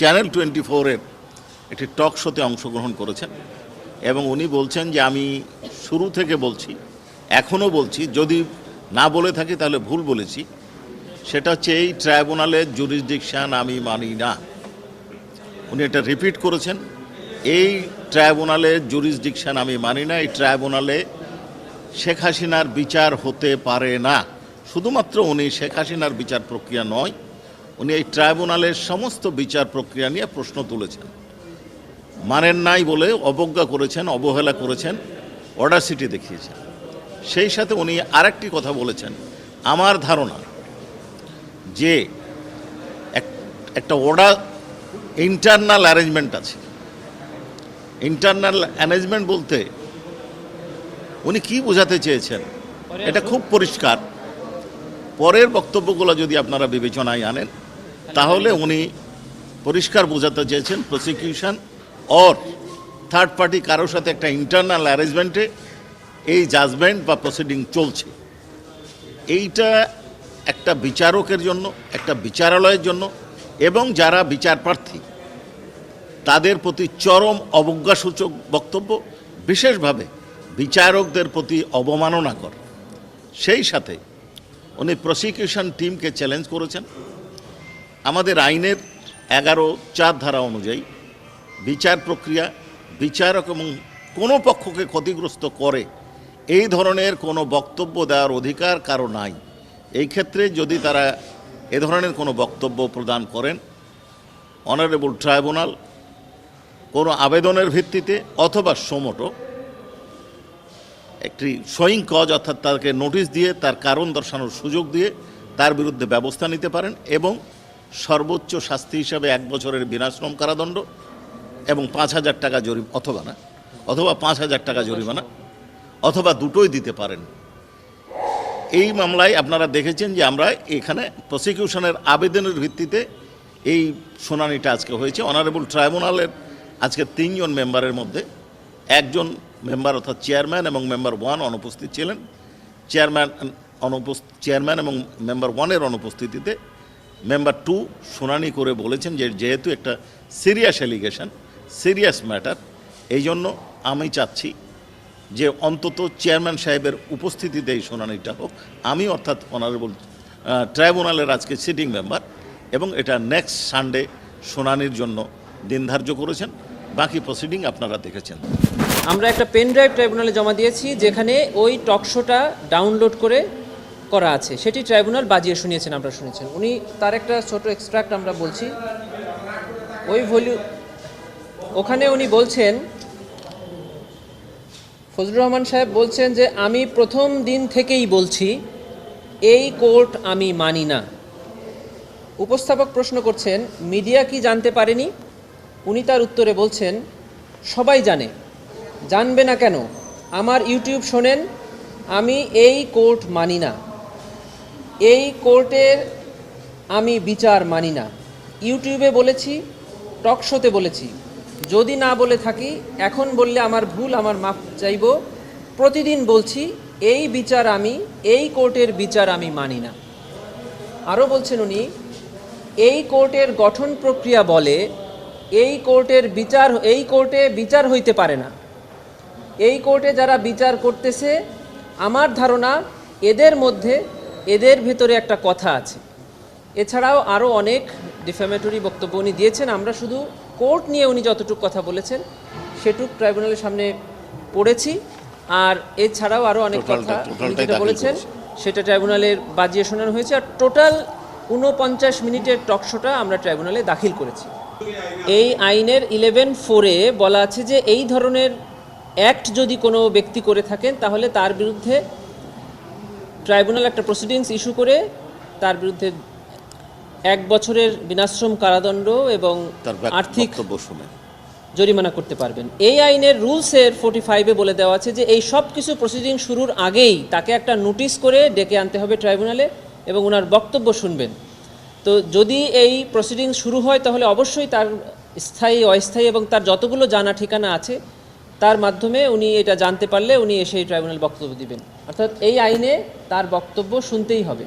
Channel twenty ফোরের একটি টক শোতে অংশগ্রহণ করেছেন এবং উনি বলছেন যে আমি শুরু থেকে বলছি, এখনও বলছি, যদি না বলে থাকি তাহলে ভুল বলেছি। সেটা হচ্ছে এই ট্রাইব্যুনালের জুরিসডিকশান আমি মানি না। উনি এটা রিপিট করেছেন, এই ট্রাইব্যুনালের জুরিসডিকশান আমি মানি না, এই ট্রাইব্যুনালে শেখ হাসিনার বিচার হতে পারে না। শুধুমাত্র উনি শেখ হাসিনার বিচার প্রক্রিয়া নয় উনি এই ট্রাইব্যুনালের সমস্ত বিচার প্রক্রিয়া নিয়ে প্রশ্ন তুলেছেন। মানেন নাই বলে অবজ্ঞা করেছেন, অবহেলা করেছেন অর্ডার সিটি দেখিয়েছেন। সেই সাথে উনি আরেকটি কথা বলেছেন। আমার ধারণা যে এক- একটা অর্ডার ইন্টারনাল অ্যারেঞ্জমেন্ট আছে। ইন্টারনাল অ্যারেঞ্জমেন্ট বলতে উনি কি বোঝাতে চেয়েছেন? এটা খুব পরিষ্কার। পরের বক্তব্যগুলো যদি আপনারা বিবেচনায় আনেন তাহলে উনি পরিষ্কার বোঝাতে চেয়েছেন প্রসিকিউশন অর থার্ড পার্টি কারোর সাথে একটা ইন্টারনাল অ্যারেঞ্জমেন্টে এই জাজমেন্ট বা প্রসিডিং চলছে। এইটা একটা বিচারকের জন্য, একটা বিচারালয়ের জন্য এবং যারা বিচার প্রার্থী, তাদের প্রতি চরম অবজ্ঞাসূচক বক্তব্য, বিশেষভাবে বিচারকদের প্রতি অবমাননাকর। সেই সাথে উনি প্রসিকিউশন টিমকে চ্যালেঞ্জ করেছেন। আমাদের আইনের এগারো চার ধারা অনুযায়ী বিচার প্রক্রিয়া, বিচারক এবং কোনো পক্ষকে ক্ষতিগ্রস্ত করে এই ধরনের কোনো বক্তব্য দেওয়ার অধিকার কারও নাই। এই ক্ষেত্রে যদি তারা এ ধরনের কোনো বক্তব্য প্রদান করেন, অনারেবল ট্রাইব্যুনাল কোনো আবেদনের ভিত্তিতে অথবা সোমোটো একটি সইং কজ অর্থাৎ তাকে নোটিশ দিয়ে তার কারণ দর্শানোর সুযোগ দিয়ে তার বিরুদ্ধে ব্যবস্থা নিতে পারেন এবং সর্বোচ্চ শাস্তি হিসাবে এক বছরের বিনাশ্রম কারাদণ্ড এবং পাঁচ হাজার টাকা জরিম অথবা না, অথবা পাঁচ হাজার টাকা জরিমানা, অথবা দুটোই দিতে পারেন। এই মামলায় আপনারা দেখেছেন যে আমরা এখানে প্রসিকিউশনের আবেদনের ভিত্তিতে এই শুনানিটা আজকে হয়েছে। অনারেবল ট্রাইব্যুনালের আজকে তিনজন মেম্বারের মধ্যে একজন মেম্বার অর্থাৎ চেয়ারম্যান এবং মেম্বার ওয়ান অনুপস্থিত ছিলেন। চেয়ারম্যান অনুপস্থিত চেয়ারম্যান এবং মেম্বার ওয়ানের অনুপস্থিতিতে মেম্বার টু শুনানি করে বলেছেন যে যেহেতু একটা সিরিয়াস অ্যালিগেশন সিরিয়াস ম্যাটার এই জন্য আমি চাচ্ছি যে অন্তত চেয়ারম্যান সাহেবের উপস্থিতিতে এই শুনানিটা হোক। আমি অর্থাৎ অনারেবল ট্রাইব্যুনালের আজকে সিটিং মেম্বার এবং এটা নেক্সট সানডে শুনানির জন্য দিন ধার্য করেছেন। বাকি প্রসিডিং আপনারা দেখেছেন। আমরা একটা পেন ড্রাইভ ট্রাইব্যুনালে জমা দিয়েছি, যেখানে ওই টকশোটা ডাউনলোড করে করা আছে। সেটি ট্রাইব্যুনাল বাজিয়ে শুনিয়েছেন, আমরা শুনেছেন। উনি তার একটা ছোট এক্সট্রাক্ট আমরা বলছি। ওই ভলিউ, ওখানে উনি বলছেন, ফজলুর রহমান সাহেব বলছেন যে, আমি প্রথম দিন থেকেই বলছি, এই কোর্ট আমি মানি না। উপস্থাপক প্রশ্ন করছেন, মিডিয়া কি জানতে পারেনি? উনি তার উত্তরে বলছেন, সবাই জানে, জানবে না কেন? আমার ইউটিউব শোনেন, আমি এই কোর্ট মানি না। এই কোর্টের আমি বিচার মানি না। ইউটিউবে বলেছি, টক শোতে বলেছি। যদি না বলে থাকি, এখন বললে আমার ভুল, আমার মাপ চাইব। প্রতিদিন বলছি, এই বিচার আমি, এই কোর্টের বিচার আমি মানি না। আরও বলছেন উনি, এই কোর্টের গঠন প্রক্রিয়া বলে, এই কোর্টের বিচার, এই কোর্টে বিচার হইতে পারে না। এই কোর্টে যারা বিচার করতেছে, আমার ধারণা, এদের মধ্যে এদের ভেতরে একটা কথা আছে। এছাড়াও আরও অনেক ডিফেমেটরি বক্তব্য উনি দিয়েছেন। আমরা শুধু কোর্ট নিয়ে উনি যতটুকু কথা বলেছেন সেটুক ট্রাইব্যুনালের সামনে পড়েছি। আর এছাড়াও আরও অনেক কথা যেটা বলেছেন সেটা ট্রাইব্যুনালের বাজিয়ে শোনানো হয়েছে। আর টোটাল ঊনপঞ্চাশ মিনিটের টকশোটা আমরা ট্রাইব্যুনালে দাখিল করেছি। এই আইনের ইলেভেন ফোরে বলা আছে যে এই ধরনের অ্যাক্ট যদি কোনো ব্যক্তি করে থাকেন তাহলে তার বিরুদ্ধে ট্রাইব্যুনাল একটা প্রসিডিংস ইস্যু করে তার বিরুদ্ধে এক বছরের বিনাশ্রম কারাদণ্ড এবং আর্থিক জরিমানা করতে পারবেন। এই আইনের রুলসের ফোর্টি ফাইভে বলে দেওয়া আছে যে এই সব কিছু প্রসিডিং শুরুর আগেই তাকে একটা নোটিশ করে ডেকে আনতে হবে ট্রাইব্যুনালে এবং ওনার বক্তব্য শুনবেন। তো যদি এই প্রসিডিং শুরু হয় তাহলে অবশ্যই তার স্থায়ী অস্থায়ী এবং তার যতগুলো জানা ঠিকানা আছে তার মাধ্যমে উনি এটা জানতে পারলে উনি এসে ট্রাইব্যুনাল বক্তব্য দিবেন। অর্থাৎ এই আইনে তার বক্তব্য শুনতেই হবে।